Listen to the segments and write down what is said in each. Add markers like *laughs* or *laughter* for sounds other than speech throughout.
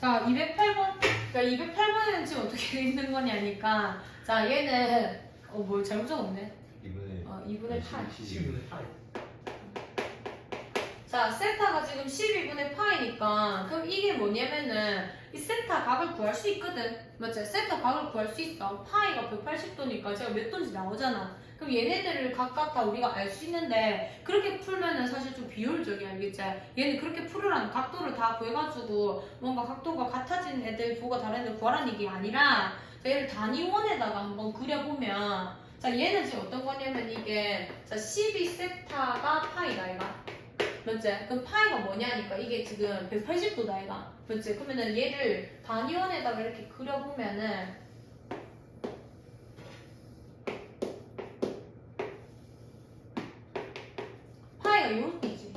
자, 208번. 그러니까 208번에는 지금 어떻게 *laughs* 돼 있는 거냐니까. 자, 얘는 어, 뭘 잘못 적었네. 이번에 어, 2분의 8. 10분의 8. 자, 세타가 지금 12분의 파이니까 그럼 이게 뭐냐면은 이 세타 각을 구할 수 있거든. 맞지? 세타 각을 구할 수 있어. 파이가 180도니까 제가 몇 도인지 나오잖아. 그럼 얘네들을 각각 다 우리가 알 수 있는데 그렇게 풀면은 사실 좀 비효율적이야 알겠지? 얘는 그렇게 풀으라는 각도를 다 구해가지고 뭔가 각도가 같아진 애들 부가 다른 애들 구하라는 얘기 아니라 자, 얘를 단위원에다가 한번 그려보면 자 얘는 지금 어떤 거냐면 이게 자 12세타가 파이다 얘가 맞지? 그럼 파이가 뭐냐니까 이게 지금 180도다 얘가 맞지? 그러면은 얘를 단위원에다가 이렇게 그려보면은 파 요렇게지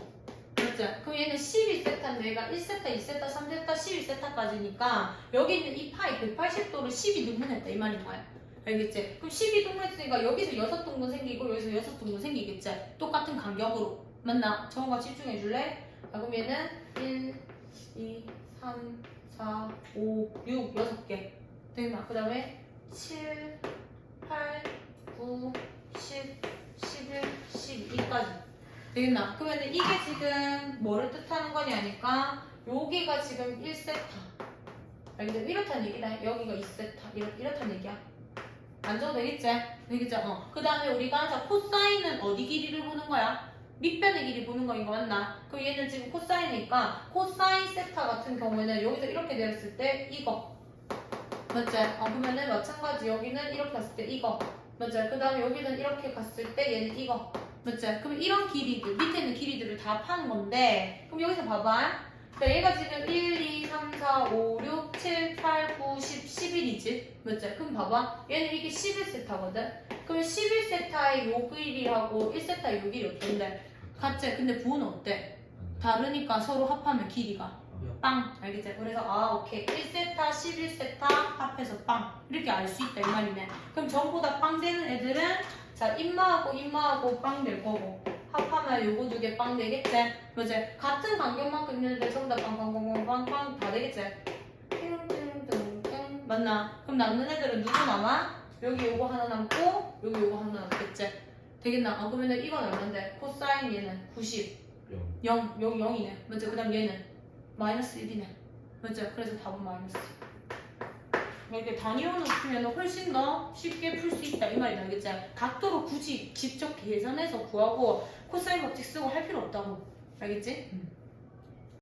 맞지? 그럼 얘는 12세타인데 얘가 1세타, 2세타, 3세타, 12세타까지니까 여기 있는 이 파이 180도를 12등분했다 이 말인 거야 알겠지? 그럼 12등분 했으니까 여기서 6등분 생기고 여기서 6등분 생기겠지? 똑같은 간격으로 맞나? 정원가 집중해 줄래? 자, 그럼 얘는 1, 2, 3, 4, 5, 6, 6개. 되나? 그 다음에 7, 8, 9, 10, 11, 12까지. 되겠나? 그러면 이게 지금 뭐를 뜻하는 거냐니까 여기가 지금 1세타. 알겠지? 이렇다는 얘기다. 여기가 2세타. 이렇, 이렇다는 얘기야. 안 줘도 되겠지? 되겠지? 어. 그 다음에 우리가 자, 코사인은 어디 길이를 보는 거야? 밑변의 길이 보는 거 이거 맞나? 그럼 얘는 지금 코사인이니까 코사인 세타 같은 경우에는 여기서 이렇게 내렸을 때 이거 맞지? 어, 그러면은 마찬가지 여기는 이렇게 갔을 때 이거 맞지? 그 다음에 여기는 이렇게 갔을 때 얘는 이거 맞지? 그럼 이런 길이들 밑에 있는 길이들을 다 파는 건데 그럼 여기서 봐봐 자, 얘가 지금 1, 2, 3, 4, 5, 6, 7, 8, 9, 10, 11이지 맞지? 그럼 봐봐 얘는 이게 11세타거든 그럼 11세타의 요 길이하고 1세타의 요 길이 어떤데? 같지? 근데 부호는 어때? 다르니까 서로 합하면 길이가 빵 알겠지? 그래서 아 오케이 1세타 11세타 합해서 빵 이렇게 알 수 있다 이 말이네 그럼 전부 다빵 되는 애들은 자 임마하고 임마하고 빵 될 거고 합하면 요거 두 개 빵 되겠지? 맞지? 같은 간격만큼 있는 애들 전부 다 빵빵빵빵빵 다 되겠지? 띵띵띵띵 맞나? 그럼 남는 애들은 누구 남아? 여기 요거 하나 남고 여기 요거 하나 남겠지? 되겠나? 어, 그러면 이건 얼마인데? 코사인 얘는 90 0 여기 0이네 맞죠? 그 다음 얘는 마이너스 1이네 맞죠? 그래서 답은 마이너스 이렇게 단위원으로 풀면 훨씬 더 쉽게 풀 수 있다 이 말이다 알겠지? 각도로 굳이 직접 계산해서 구하고 코사인 법칙 쓰고 할 필요 없다고 알겠지?